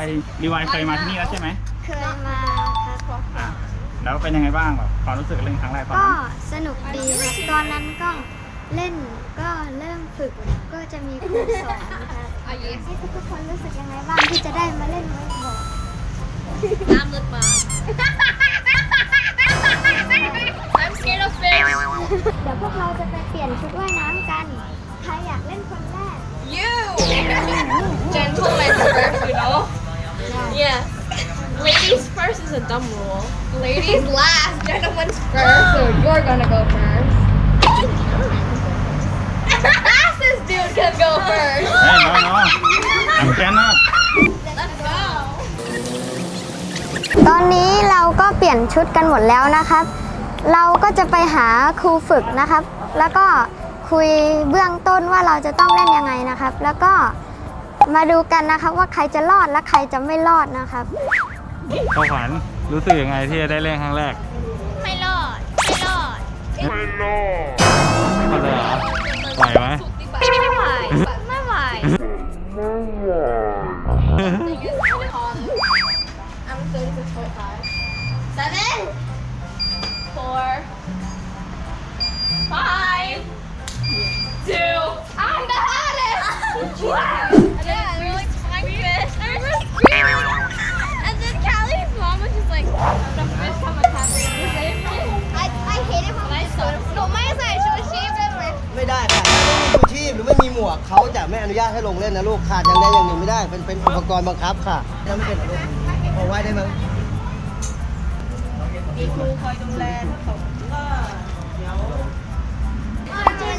ายรีวายเคยมาที่นี่แล้วใช่ไหมเคยมาครับอะแล้วเป็นยังไงบ้างแบบความรู้สึกเล่นครั้งแรกตอนก็นั้นสนุกดีครับตอนนั้นก็เล่นก็เริ่มฝึกก็จะมีครูสอนนะครับนี่ทุกคนรู้สึกยังไงบ้างที่จะได้มาเล่นเวกบอร์ดน้ำลึกมาก I'm scared of fish เดี๋ยวพวกเราจะไปเปลี่ยนชุดว่ายน้ำกัน ใครอยากเล่นคนแรก you gentlemen first you know yeah ladies first is a dumb rule ladies last gentlemen's first so you're gonna go first this dude can go first เฮ้ยน้องน้องอัมแกนนะ let's go ตอนนี้เราก็เปลี่ยนชุดกันหมดแล้วนะครับ เราก็จะไปหาครูฝึกนะครับ แล้วก็คุยเบื้องต้นว่าเราจะต้องเล่นยังไงนะครับ แล้วก็ มาดูกันนะครับว่าใครจะรอดและใครจะไม่รอดนะครับ ข้าวขวัญรู้สึกยังไงที่จะได้เล่นครั้งแรกไม่รอด ไม่รอดก็เลยเหรอไหวไหมไม่ ม่ได้เป็นเป็นอุปกรณ์บังคับค่ะถ้าไม่เป็นเหรอลูกพอไหว้ได้ไหมั้งจริง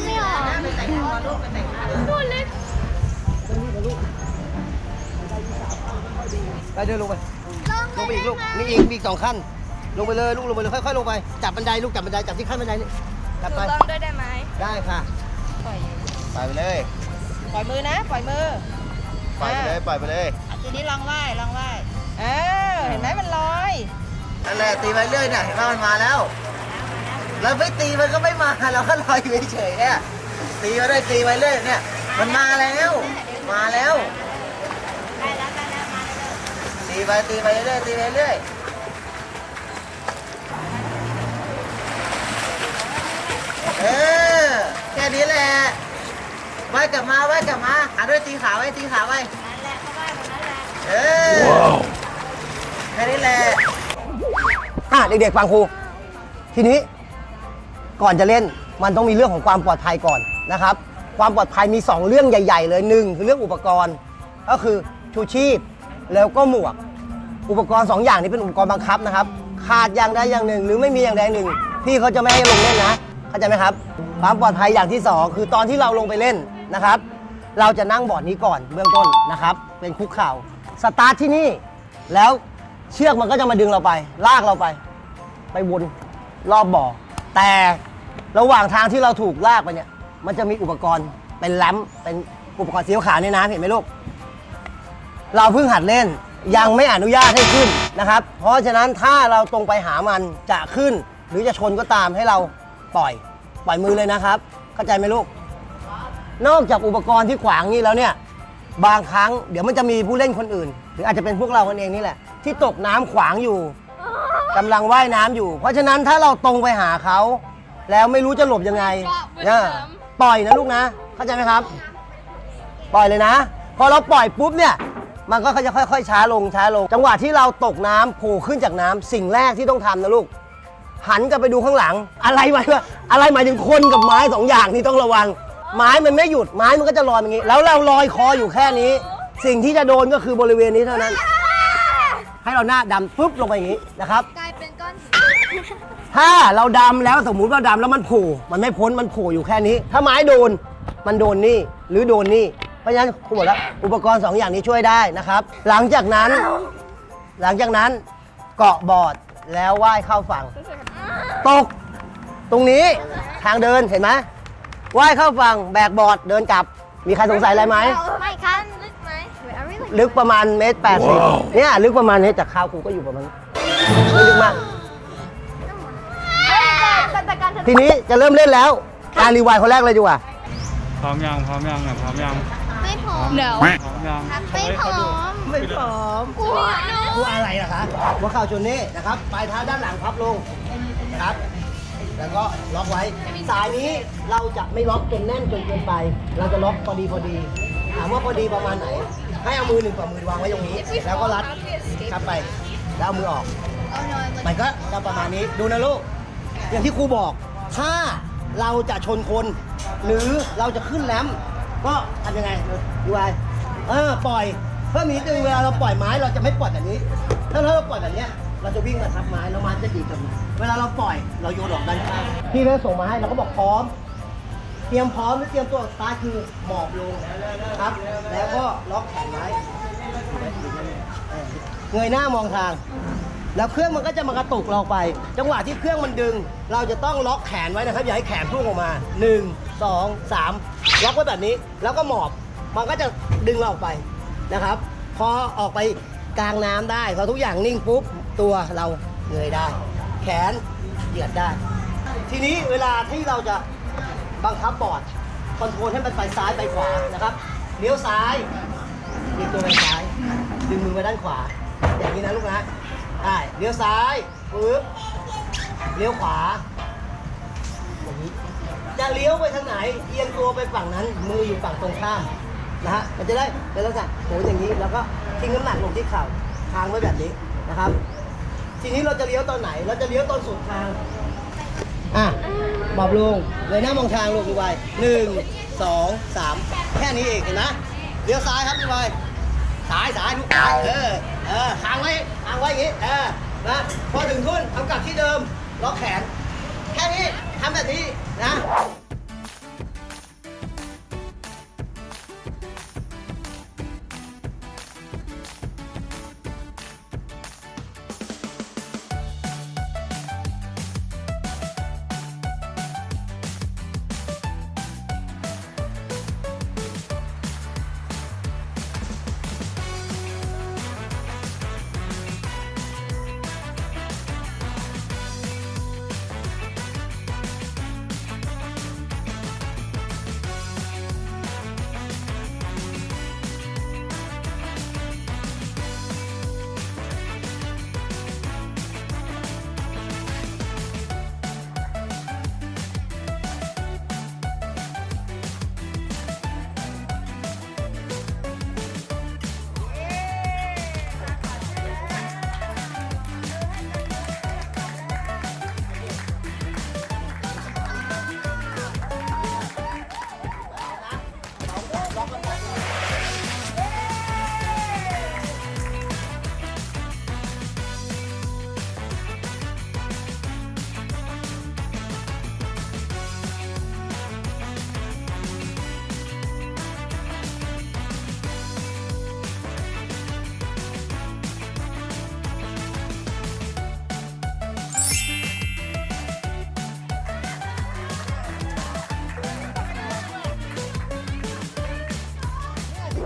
ไม่หรอตัวเล็กไปเดินลงไป ลงไปอีกลูกมีอีกมีอีกสองขั้น ลงไปเลยลูกลงไปเลยค่อยๆลงไป จับบันไดลูกจับบันไดจับที่ขั้นบันไดนี่จับไปลองด้วยได้ไหมได้ค่ะ ปล่อยไปเลย ปล่อยมือนะ ปล่อยมือ ปล่อยไปเลยปล่อยไปเลยทีนี้ลองไหว้ลองไหว้เออเห็นไหมมันลอยนั่นแหละตีไปเรื่อยเนี่ยเห็นว่ามันมาแล้ว แล้วไม่ตีมันก็ไม่มาเราก็ลอยอยู่เฉยๆเนี่ยตีมาได้ตีไปเรื่อยเนี่ย มันมาแล้วมาแล้วตีไปตีไปเรื่อยตีไปเรื่อยเออแค่นี้แหละ ไว้กลับมาไว้กลับมาหาด้วยตีขาไว้ตีขาไว้เออแค่นี้แหละอะเด็กๆฟังครู ทีนี้ก่อนจะเล่นมันต้องมีเรื่องของความปลอดภัยก่อนนะครับ ความปลอดภัยมี 2 เรื่องใหญ่ ๆ เลยหนึ่งคือเรื่องอุปกรณ์ ก็คือชูชีพแล้วก็หมวก อุปกรณ์ 2 อย่างนี้เป็นอุปกรณ์บังคับนะครับ ขาดอย่างใดอย่างหนึ่ง หรือไม่มีอย่างใดอย่างหนึ่งพี่เขาจะไม่ให้ลงเล่นนะเข้าใจไหมครับ ความปลอดภัยอย่างที่สองคือตอนที่เราลงไปเล่น นะครับ เราจะนั่งบอร์ดนี้ก่อนเบื้องต้นนะครับ เป็นคุกเข่าสตาร์ทที่นี่ แล้วเชือกมันก็จะมาดึงเราไป ลากเราไป ไปวนรอบบ่อ แต่ระหว่างทางที่เราถูกลากไปเนี่ย มันจะมีอุปกรณ์เป็นแลมเป็นอุปกรณ์สีขาวในน้ำเห็นไหมลูก เราเพิ่งหัดเล่นยังไม่อนุญาตให้ขึ้นนะครับ เพราะฉะนั้นถ้าเราตรงไปหามันจะขึ้น หรือจะชนก็ตามให้เราปล่อย ปล่อยมือเลยนะครับ เข้าใจไหมลูก นอกจากอุปกรณ์ที่ขวางนี่แล้วเนี่ยบางครั้งเดี๋ยวมันจะมีผู้เล่นคนอื่น หรืออาจจะเป็นพวกเราคนเองนี่แหละ ที่ตกน้ำขวางอยู่กำลังว่ายน้ำอยู่ เพราะฉะนั้นถ้าเราตรงไปหาเขา แล้วไม่รู้จะหลบยังไงเนี่ยปล่อยนะลูกนะ เข้าใจไหมครับ ปล่อยเลยนะ พอเราปล่อยปุ๊บเนี่ย มันก็จะค่อย ๆ ช้าลงช้าลง จังหวะที่เราตกน้ำโผล่ขึ้นจากน้ำสิ่งแรกที่ต้องทำนะลูก หันกลับไปดูข้างหลัง อะไรหมายว่าอะไรหมายถึงคนกับไม้สองอย่างที่ต้องระวัง ไม้มันไม่หยุดไม้มันก็จะลอยอย่างนี้ แล้วเราลอยคออยู่แค่นี้ สิ่งที่จะโดนก็คือบริเวณนี้เท่านั้น ให้เราหน้าดำปุ๊บลงไปอย่างนี้นะครับ กลายเป็นก้อนถ้าเราดำแล้วสมมุติว่าดำแล้วมันโผล่มันไม่พ้นมันโผล่อยู่แค่นี้ ถ้าไม้โดนมันโดนนี่หรือโดนนี่เพราะฉะนั้นครูบอกแล้วอุปกรณ์สองอย่างนี้ช่วยได้นะครับ หลังจากนั้น หลังจากนั้นเกาะบอร์ดแล้วว่ายเข้าฝั่ง ตก ตรงนี้ทางเดินเห็นไหม ว่ายเข้าฝั่งแบกบอร์ดเดินกลับ มีใครสงสัยอะไรไหม ไม่ครับลึกไหม Wait, are we like ลึกประมาณเมตรแปดสิบเนี่ยลึกประมาณนี้จากคาวกูก็อยู่ประมาณนี้ไม่ลึกมาก แต่แต่การทีนี้จะเริ่มเล่นแล้วการรีไวายคนแรกเลยดีกว่า พร้อมยังพร้อมยังเนี่ยพร้อมยังไม่พร้อม no พร้อมยังไม่พร้อมไม่พร้อมกูอยากดูกูอะไรล่ะคะหัวเข่าชนนี่นะครับ ปลายเท้าด้านหลังพับลงนะครับ แล้วก็ล็อกไว้ สายนี้เราจะไม่ล็อกจนแน่นจนเกินไป เราจะล็อกพอดีพอดีถามว่าพอดีประมาณไหน ให้เอามือหนึ่งฝ่ามือวางไว้ตรงนี้ แล้วก็รัดครับไป แล้วเอามือออก มันก็จะประมาณนี้ดูนะลูก อย่างที่ครูบอก ถ้าเราจะชนคน หรือเราจะขึ้นแรมก็ทำยังไงดูไว้เออปล่อยเพิ่มอีกนิดนึงเวลาเราปล่อยไม้เราจะไม่ปล่อยแบบนี้ ถ้าเราปล่อยแบบนี้เราจะวิ่งมาทับไม้แล้วไม้จะดีดกับมัน เวลาเราปล่อยเราโยนออกด้านข้างพี่ก็ส่งมาให้เราก็บอกพร้อม เตรียมพร้อมหรือเตรียมตัวสตาร์ทคือหมอบลงครับ แล้วก็ล็อกแขนไว้เงยหน้ามองทาง แล้วเครื่องมันก็จะมากระตุกเราไป จังหวะที่เครื่องมันดึง เราจะต้องล็อกแขนไว้นะครับอย่าให้แขนพุ่งออกมา 1 2 3 ล็อกไว้แบบนี้ แล้วก็หมอบมันก็จะดึงเราออกไปนะครับ พอออกไปกลางน้ำได้พอทุกอย่างนิ่งปุ๊บตัวเราเงยได้ แขนเหยียดได้ ทีนี้เวลาที่เราจะบังคับบอร์ดคอนโทรลให้มันไปซ้ายไปขวานะครับเลี้ยวซ้ายดึงตัวไปซ้าย ดึงมือไปด้านขวา อย่างนี้นะลูกนะได้เลี้ยวซ้ายปึ๊บเลี้ยวขวาอย่างนี้จะเลี้ยวไปทางไหนเอียงตัวไปฝั่งนั้น มืออยู่ฝั่งตรงข้ามนะฮะมันจะได้เป็นลักษณะโหนอย่างนี้แล้วก็ทิ้งน้ำหนักลงที่เข่าทางไว้แบบนี้นะครับ ทีนี้เราจะเลี้ยวตอนไหน เราจะเลี้ยวตอนสุดทาง อะบอบลุงเลยหน้ามองทางลูกดูไว้หนึ่งสองสามแค่นี้เองเห็นนะเลี้ยวซ้ายครับดูไวซ้ายซ้ายลูกซ้ายเออเออทางไว้ทางไว้อย่างนี้เออนะพอถึงทุ่นเอากลับที่เดิมล็อกแขน แค่นี้ทำแบบนี้นะ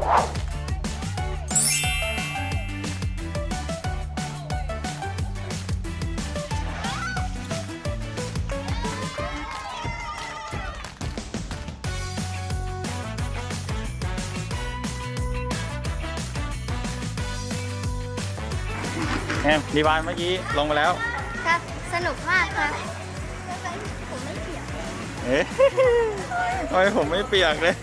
แอมรีวานเมื่อกี้ลงไปแล้ว ครับ สนุกมากครับเอ๊ะทำไมผมไม่เปียกเลย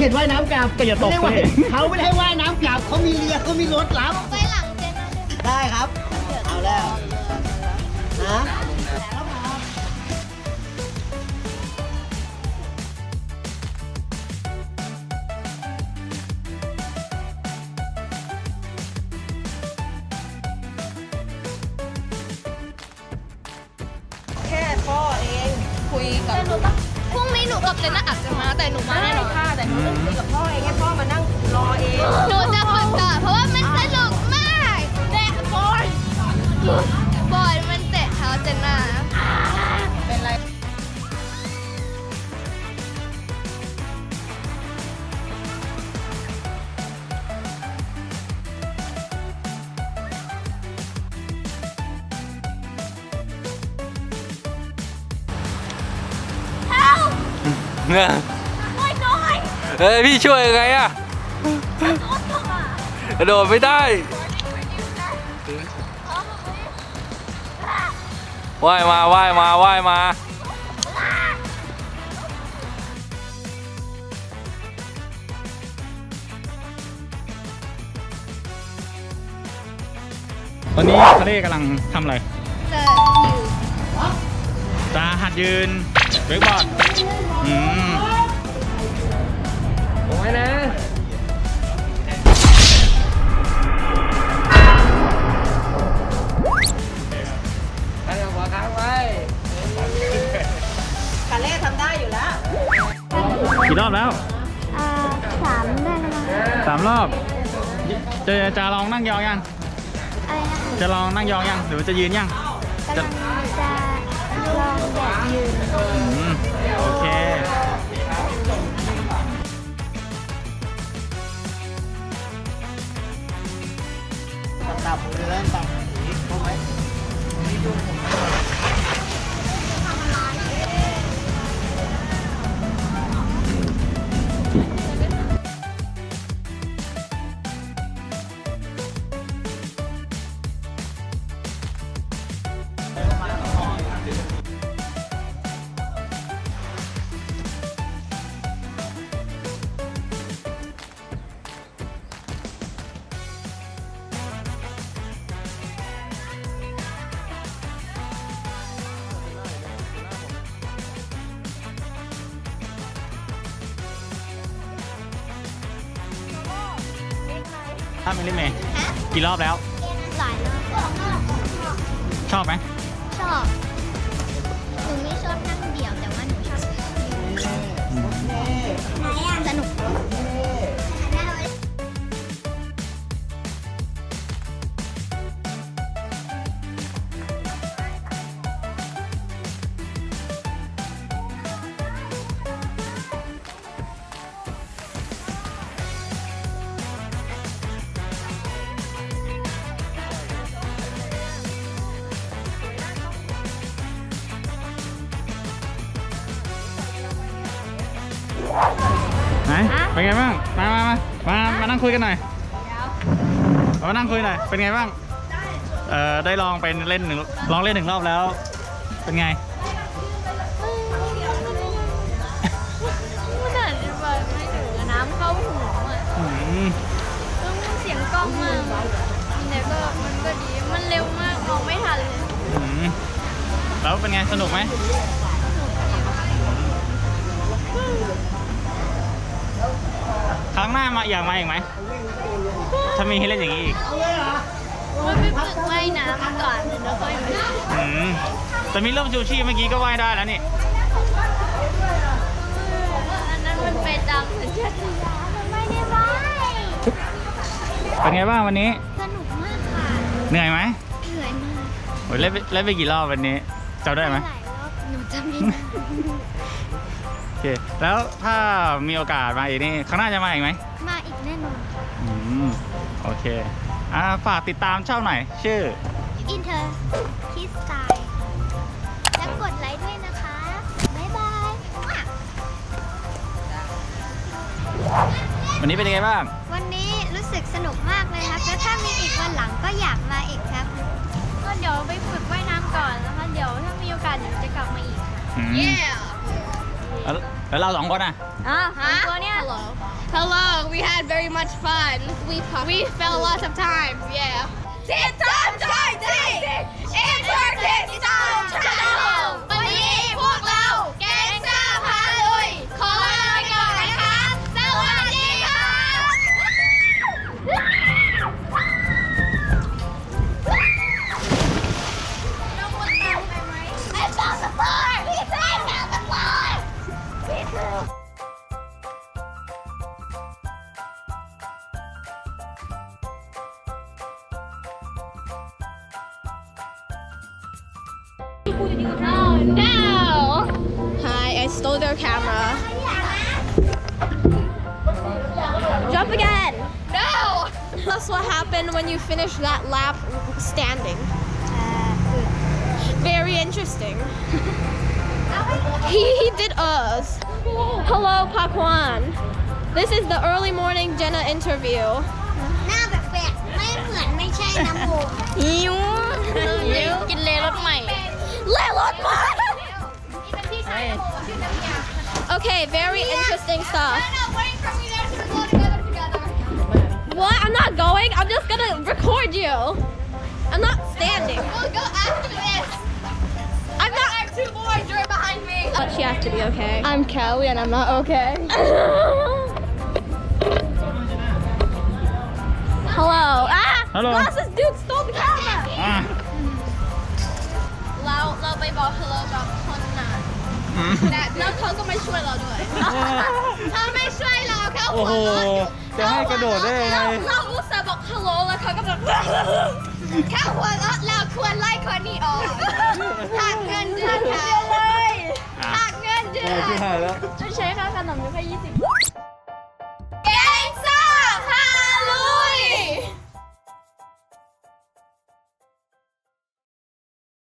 เห็นว่ายน้ำกลับก็อย่าตกไม่ได้ว่ายสิ เขาไม่ได้ว่ายน้ำกลับเขามีเรือเขามีรถรับไปหลังเจนนะเดี๋ยวได้ครับ เอาแล้วนะแค่พ่อเอง คุยกับ แต่หนูต้องพรุ่งนี้ หนูกับเจนน่าอาจจะมาแต่หนูมามาแน่แน่นอนค่ะแต่หนูต้องคุยกับพ่อเองให้พ่อมานั่งรอเองหนูจะฝึกก่อนเพราะว่ามันสนุกมากเตะบอลบอลมันเตะเท้าเจนน่า เนี่ยโอ้ยน้อยเอ้ยพี่ช่วยยังไงอะกระโดดไม่ได้ว่ายมาว่ายมาว่ายมา ตอนนี้ทะเลกำลังทำอะไร จะอยู่จะหัดยืน เวกบอร์ดอืมโอ้ยนะคาเล่ทำได้อยู่แล้ว กี่รอบแล้วอ่าสามได้แล้วมั้งสามรอบ จะจะลองนั่งยองยัง อะไรนะคะจะลองนั่งยองยังหรือว่าจะยืนยัง กำลังจะ ลองแบบยืนอืมโอเค ตับเรือตับนี้ ถ้ามิลลิเมย์กี่รอบแล้ว หลายรอบชอบไหมชอบ หนูไม่ชอบนั่งเดี่ยวแต่ว่าหนูชอบสนุก เป็นไงบ้าง มามามามามานั่งคุยกันหน่อยมานั่งคุยหน่อย เป็นไงบ้าง เอ่อ ได้ลองเป็นเล่นหนึ่งลองเล่นหนึ่งรอบแล้ว เป็นไงมันอ่านไปไม่ถึงอะน้ำเข้าหูอะอืมแล้วมันเสียงกล้องมากแต่ก็มันก็ดี มันเร็วมากมองไม่ทันเลยอืมแล้วเป็นไง สนุกไหม ครั้งหน้ามาอยากมาอีกไหมถ้ามีให้เล่นอย่างนี้อีกมันไปฝึกว่ายน้ำก่อนแล้วค่อยไปอืมแต่มีร่มชูชีพเมื่อกี้ก็ว่ายได้แล้วนี่อันนั้นมันไปตามสัญชาตญาณมันไม่ได้ว่ายเป็นไงบ้างวันนี้ สนุกมากค่ะเหนื่อยไหมเหนื่อยมากโอ้ยเล่นไปเล่นไปกี่รอบวันนี้จำได้ไหมหลายรอบหนูจำไม่ได้โอ เค แล้วถ้ามีโอกาสมาอีกนี่ครั้งหน้าจะมาอีกไหมมาอีกแน่นอนอืมโอเคอ่าฝากติดตามช่องหน่อย ชื่อ อินเทอร์คิสไตล์และกดไลค์ด้วยนะคะ บ๊ายบายวันนี้เป็นยังไงบ้าง วันนี้รู้สึกสนุกมากเลยครับ แล้วถ้ามีอีกวันหลังก็อยากมาอีกครับ ก็เดี๋ยวไปฝึกว่ายน้ำก่อนนะคะ เดี๋ยวถ้ามีโอกาสเดี๋ยวจะกลับมาอีก อืม Yeah แล้ว แล้วเราสองคนอ่ะ อ๋อสองตัวเนี่ย Hello. Hello. We had very much fun. We we fell lots of times. Yeah. It's time to It's our kids time channel Oh no! Hi, I stole their camera. Jump again! No! That's what happened when you finish that lap standing. Very interesting. he, he did us. Hello, Pakwan. This is the early morning Jenna interview. หน้าแบบแปลกไม่เหมือนไม่ใช่น้ำโมหิวหิวกินเลรถใหม่เลรถใหม่ Okay, very interesting stuff. What? I'm not going. I'm just gonna record you. I'm not standing. We'll go after this. I'm not. I have two boys right behind me. But she has to be okay. I'm Kelly and I'm not okay. Hello. Ah! Hello. Glasses dude stole the camera. อะ เราเราไปบอก hello กับคนนั้นอืมแล้วเขาก็ไม่ช่วยเราด้วย เขาไม่ช่วยเราเขาโอ้โหจะให้กระโดดได้ยังไง เราอุตส่าห์บอก hello แล้วเขาก็แบบ เขาหัวเราะเราควรไล่คนนี้ออกหักเงินเดือนเขาหักเงินเดือนโอ้ที่หายแล้วใช้ค่าขนมอยู่แค่ยี่สิบ